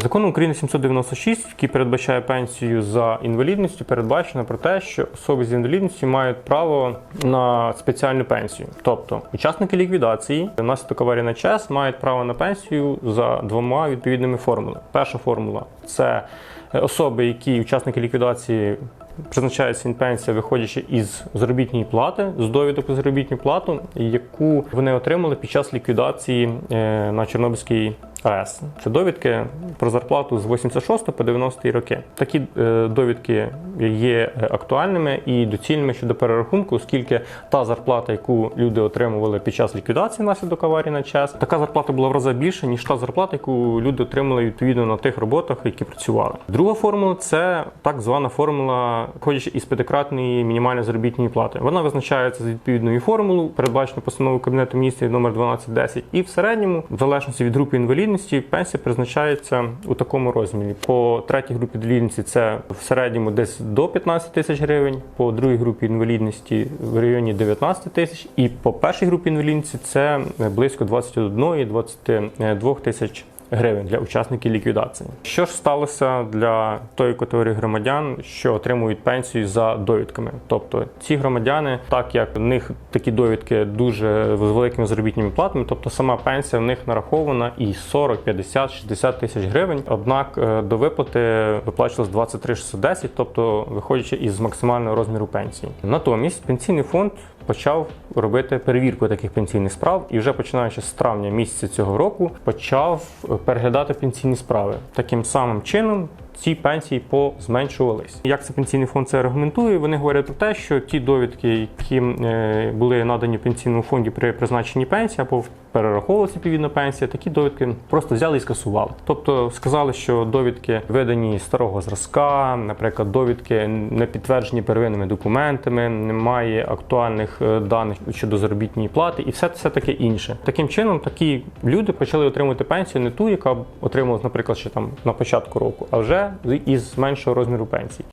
Законом України 796, який передбачає пенсію за інвалідністю, передбачено про те, що особи з інвалідністю мають право на спеціальну пенсію. Тобто учасники ліквідації внаслідок аварії на час мають право на пенсію за двома відповідними формулами. Перша формула це особи, які учасники ліквідації. Призначається пенсія, виходячи із заробітної плати, з довідок про заробітну плату, яку вони отримали під час ліквідації е, на Чорнобильській АЕС. Це довідки про зарплату з 86 по 90 роки. Такі е, довідки є актуальними і доцільними щодо перерахунку, оскільки та зарплата, яку люди отримували під час ліквідації внаслідок аварії на час, така зарплата була в рази більша, ніж та зарплата, яку люди отримали відповідно на тих роботах, які працювали. Друга формула це так звана формула, виходячи із п'ятикратної мінімальної заробітної плати. Вона визначається з відповідною формулою, передбачено постановою Кабінету міністрів номер 1210. І в середньому, в залежності від групи інвалідності, пенсія призначається у такому розмірі. По третій групі інвалідності це в середньому десь до 15 тисяч гривень, по другій групі інвалідності в районі 19 тисяч, і по першій групі інвалідності це близько 21-22 тисяч гривень для учасників ліквідації. Що ж сталося для тої категорії громадян, що отримують пенсію за довідками? Тобто ці громадяни, так як в них такі довідки дуже з великими заробітними платами, тобто сама пенсія в них нарахована і 40, 50, 60 тисяч гривень. Однак е, до виплати виплачувалось 23 610, тобто виходячи із максимального розміру пенсії. Натомість пенсійний фонд почав робити перевірку таких пенсійних справ і вже починаючи з травня місяця цього року почав переглядати пенсійні справи. Таким самим чином ці пенсії позменшувались. Як це пенсійний фонд це аргументує? Вони говорять про те, що ті довідки, які е, були надані пенсійному фонді при призначенні пенсії або перераховувалася відповідно пенсія, такі довідки просто взяли і скасували. Тобто сказали, що довідки видані старого зразка, наприклад, довідки не підтверджені первинними документами, немає актуальних е, даних щодо заробітної плати, і все, все таке інше. Таким чином, такі люди почали отримувати пенсію не ту, яка отримувалась, наприклад, ще там на початку року, а вже із меншого розміру пенсії.